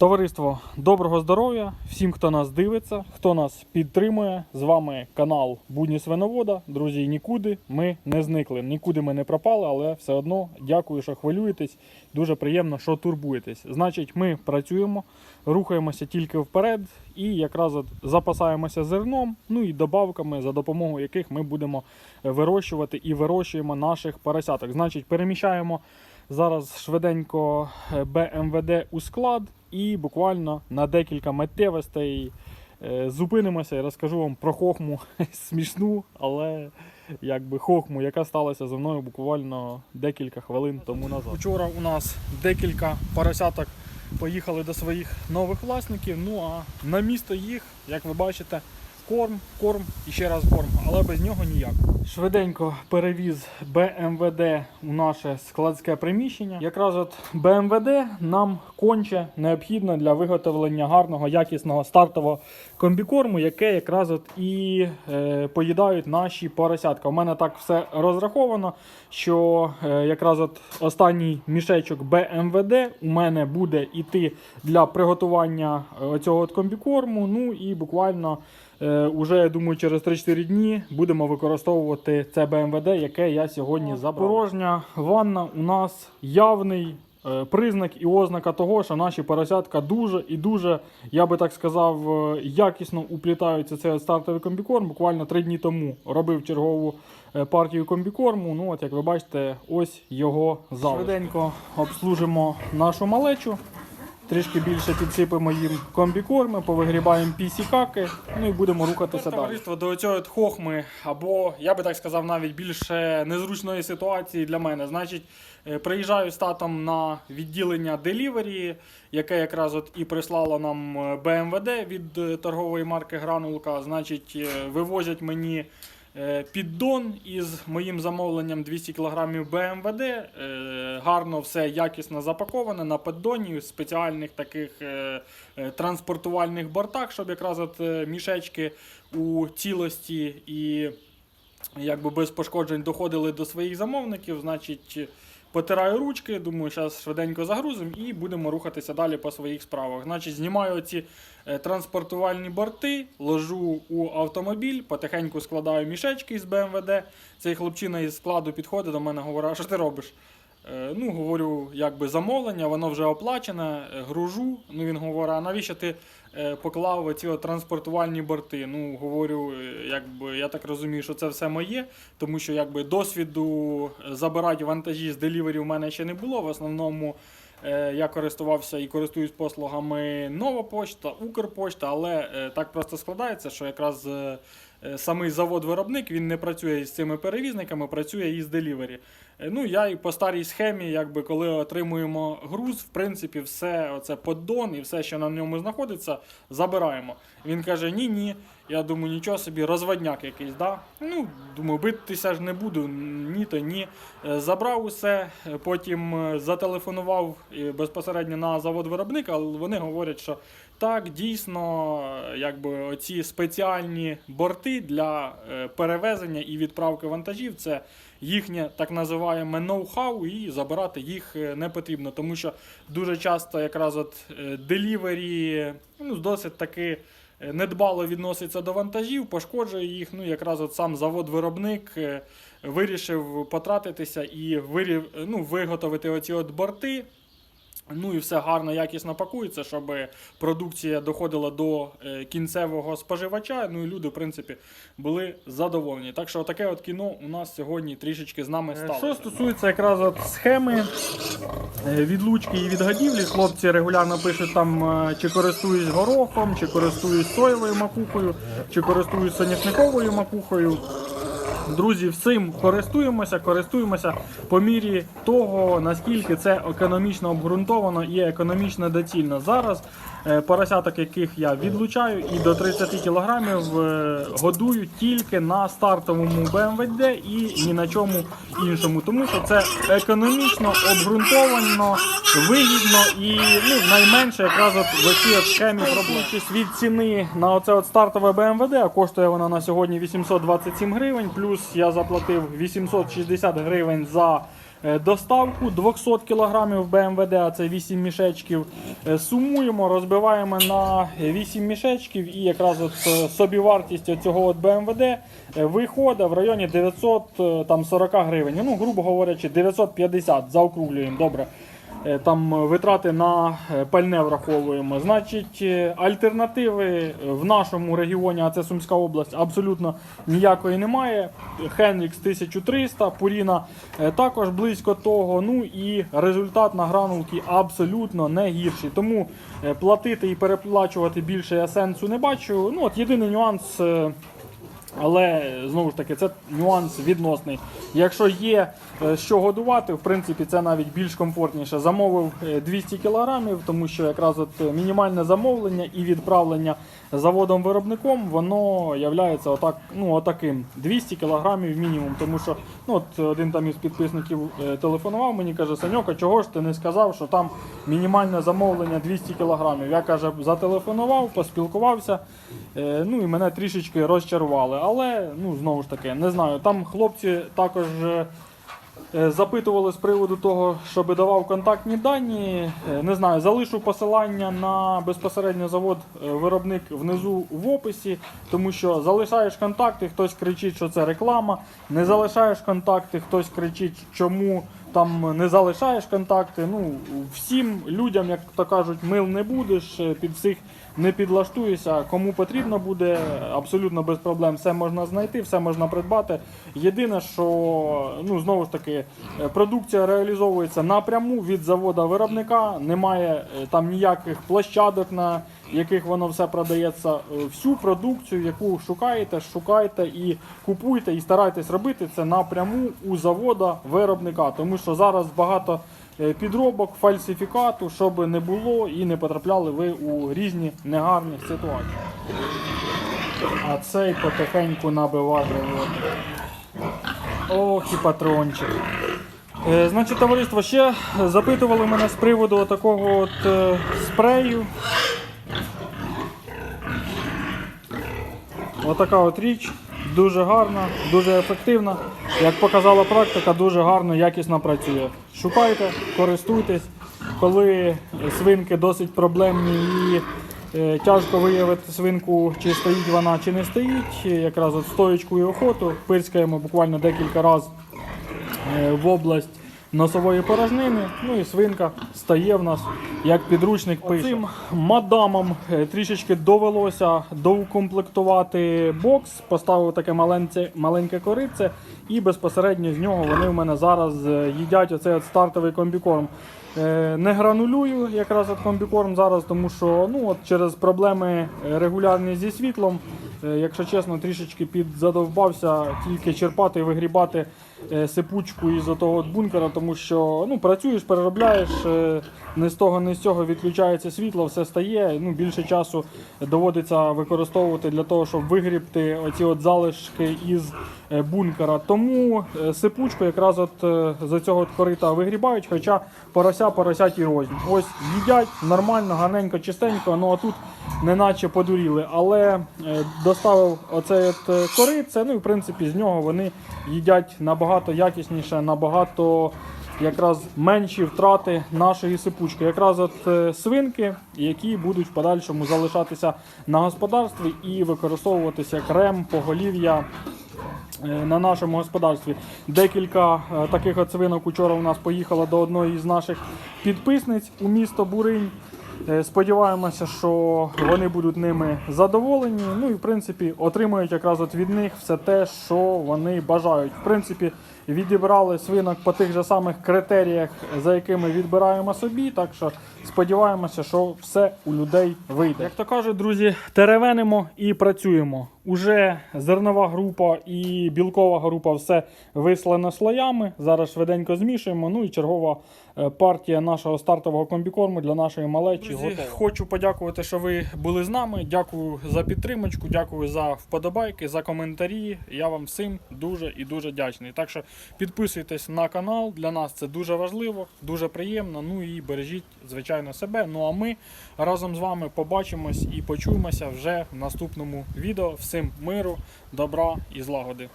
Товариство, доброго здоров'я всім, хто нас дивиться, хто нас підтримує. З вами канал Будні Свиновода. Друзі, нікуди ми не зникли, нікуди ми не пропали, але все одно дякую, що хвилюєтесь. Дуже приємно, що турбуєтесь. Значить, ми працюємо, рухаємося тільки вперед і якраз запасаємося зерном, ну і добавками, за допомогою яких ми будемо вирощувати і вирощуємо наших поросяток. Значить, переміщаємо зараз швиденько е, БМВД у склад і буквально на декілька миттєвостей е, зупинимося і розкажу вам про хохму смішну, але якби хохму, яка сталася зі мною буквально декілька хвилин тому назад. Вчора у нас декілька поросяток поїхали до своїх нових власників. Ну а на місто їх, як ви бачите, корм, корм і ще раз корм, але без нього ніяк. Швиденько перевіз БМВД у наше складське приміщення. Якраз от БМВД нам конче необхідно для виготовлення гарного, якісного стартового комбікорму, яке якраз от і е, поїдають наші поросятка. У мене так все розраховано, що е, якраз от останній мішечок БМВД у мене буде іти для приготування е, цього комбікорму. Ну і буквально уже, я думаю, через 3-4 дні будемо використовувати це БМВД, яке я сьогодні забрав. Порожня ванна у нас явний е, признак і ознака того, що наші поросятка дуже і дуже, я би так сказав, е, якісно уплітаються цей стартовий комбікорм. Буквально 3 дні тому робив чергову е, партію комбікорму. Ну, от як ви бачите, ось його залишок. Швиденько обслужимо нашу малечу. Трішки більше підсипемо їм комбікорми, повигрібаємо пісікаки, ну і будемо рухатися далі. Товариство до цього хохми, або я би так сказав, навіть більше незручної ситуації для мене. Значить, е, приїжджаю з татом на відділення Delivery, яке якраз от і прислало нам е, БМВД від е, торгової марки Гранулка. Значить, вивозять мені. Е, Піддон із моїм замовленням 200 кг БМВД. Е, Гарно все якісно запаковане на піддоні, в спеціальних таких е, транспортувальних бортах, щоб якраз от мішечки у цілості і якби без пошкоджень доходили до своїх замовників. Значить, потираю ручки, думаю, зараз швиденько загрузимо і будемо рухатися далі по своїх справах. Значить, знімаю ці е, транспортувальні борти, ложу у автомобіль, потихеньку складаю мішечки з БМВД. Цей хлопчина із складу підходить до мене, говорить, а що ти робиш? Е, Ну, говорю, якби замовлення, воно вже оплачене, е, гружу. Ну він говорить, а навіщо ти е, поклав ці транспортувальні борти? Ну, говорю, якби я так розумію, що це все моє, тому що якби досвіду забирати вантажі з делівері в мене ще не було. В основному я користувався і користуюсь послугами Нова Почта, Укрпошта, але так просто складається, що якраз. Е, Самий завод-виробник він не працює з цими перевізниками, працює із делівері. Ну, я і по старій схемі, якби коли отримуємо груз, в принципі, все оце поддон і все, що на ньому знаходиться, забираємо. Він каже: ні, ні. Я думаю, нічого собі, розводняк якийсь, да? Ну, думаю, битися ж не буду, ні то ні. Е, Забрав усе, е, потім зателефонував безпосередньо на завод виробника, але вони говорять, що так, дійсно, якби оці спеціальні борти для е, перевезення і відправки вантажів це їхнє так називаємо ноу-хау, і забирати їх е, не потрібно, тому що дуже часто якраз от делівері ну, досить таки е, недбало відноситься до вантажів, пошкоджує їх. Ну, якраз от сам завод-виробник вирішив потратитися і вирів, ну, виготовити оці от борти. Ну і все гарно, якісно пакується, щоб продукція доходила до е, кінцевого споживача. Ну і люди, в принципі, були задоволені. Так що таке от кіно у нас сьогодні трішечки з нами стало. Що стосується якраз от схеми е, відлучки і відгодівлі, хлопці регулярно пишуть там, е, чи користуюсь горохом, чи користуюсь соєвою макухою, чи користуюсь соняшниковою макухою. Друзі, всім користуємося, користуємося по мірі того, наскільки це економічно обґрунтовано і економічно доцільно. Зараз поросяток, яких я відлучаю, і до 30 кілограмів е, годую тільки на стартовому БМВД і ні на чому іншому. Тому що це економічно обґрунтовано, вигідно і ну, найменше якраз от в цій схемі проблем. від ціни на оце от стартове БМВД, а коштує вона на сьогодні 827 гривень, плюс я заплатив 860 гривень за е, доставку 200 кг БМВД, а це 8 мішечків. Е, Сумуємо, розбиваємо на 8 мішечків і якраз от е, собівартість цього от БМВД е, виходить в районі 940 гривень. Ну, грубо говорячи, 950 заокруглюємо. Добре. Е, Там витрати на е, пальне враховуємо. Значить, е, альтернативи в нашому регіоні, а це Сумська область, абсолютно ніякої немає. Хенрікс 1300, Пуріна е, також близько того. Ну і результат на гранулки абсолютно не гірший. Тому е, платити і переплачувати більше я сенсу не бачу. Ну от єдиний нюанс. Е, але знову ж таки, це нюанс відносний. Якщо є е, що годувати, в принципі, це навіть більш комфортніше. Замовив е, 200 кілограмів, тому що якраз от е, мінімальне замовлення і відправлення заводом-виробником, воно являється отак, ну, отаким. 200 кілограмів мінімум. Тому що ну, от один там із підписників е, телефонував мені, каже, Саньок, а чого ж ти не сказав, що там мінімальне замовлення 200 кілограмів. Я каже, зателефонував, поспілкувався. Е, ну і мене трішечки розчарували. Але ну знову ж таки, не знаю. Там хлопці також е, е, запитували з приводу того, щоб давав контактні дані. Е, Не знаю, залишу посилання на безпосередньо завод е, виробник внизу в описі, тому що залишаєш контакти, хтось кричить, що це реклама. Не залишаєш контакти, хтось кричить, чому. Там не залишаєш контакти. Ну всім людям, як то кажуть, мил не будеш, е, під всіх не підлаштуєшся. Кому потрібно буде, абсолютно без проблем все можна знайти, все можна придбати. Єдине, що ну знову ж таки е, продукція реалізовується напряму від завода виробника. Немає е, там ніяких площадок, на яких воно все продається. Е, Всю продукцію, яку шукаєте, шукайте і купуйте, і старайтесь робити це напряму у завода виробника, тому що зараз багато е, підробок, фальсифікату, щоб не було і не потрапляли ви у різні негарні ситуації. А цей потихеньку набиває. Ох, і патрончик. Е, значить, товариство, ще запитували мене з приводу такого от е, спрею. Отака от річ. Дуже гарна, дуже ефективна. Як показала практика, дуже гарно, якісно працює. Шукайте, користуйтесь. Коли свинки досить проблемні і е, тяжко виявити свинку, чи стоїть вона, чи не стоїть. Якраз от стоечку і охоту пирскаємо буквально декілька разів е, в область носової порожнини. Ну і свинка стає в нас як підручник пише. Цим мадамам е, трішечки довелося доукомплектувати бокс, поставив таке маленьке, маленьке корице, і безпосередньо з нього вони в мене зараз е, їдять оцей от стартовий комбікорм. Е, Не гранулюю якраз от комбікорм зараз, тому що ну, от через проблеми регулярні зі світлом, якщо чесно, трішечки підзадовбався тільки черпати і вигрібати сипучку із того бункера, тому що ну, працюєш, переробляєш, е, не з того, не з цього відключається світло, все стає. Ну, більше часу доводиться використовувати для того, щоб вигрібти оці от залишки із е, бункера. Тому е, сипучку якраз от е, за цього от корита вигрібають, хоча порося поросяті рознь. Ось їдять нормально, гарненько, чистенько, ну а тут неначе подуріли. Але е, доставив оцей от е, ну і в принципі з нього вони їдять набагато якісніше, набагато якраз менші втрати нашої сипучки. Якраз от е, свинки, які будуть в подальшому залишатися на господарстві і використовуватися як рем, поголів'я. е, На нашому господарстві декілька е, таких от свинок учора у нас поїхало до одної з наших підписниць у місто Буринь. Е, Сподіваємося, що вони будуть ними задоволені. Ну і в принципі отримають якраз от від них все те, що вони бажають. В принципі, відібрали свинок по тих же самих критеріях, за якими відбираємо собі. Так що сподіваємося, що все у людей вийде. Як то кажуть, друзі, теревенимо і працюємо. Уже зернова група і білкова група все вислано слоями. Зараз швиденько змішуємо. Ну і чергова е, партія нашого стартового комбікорму для нашої малечі. Друзі, готова. Хочу подякувати, що ви були з нами. Дякую за підтримочку, дякую за вподобайки, за коментарі. Я вам всім дуже і дуже вдячний. Так що підписуйтесь на канал. Для нас це дуже важливо, дуже приємно. Ну і бережіть, звичайно, себе. Ну а ми разом з вами побачимось і почуємося вже в наступному відео. Всім миру, добра і злагоди.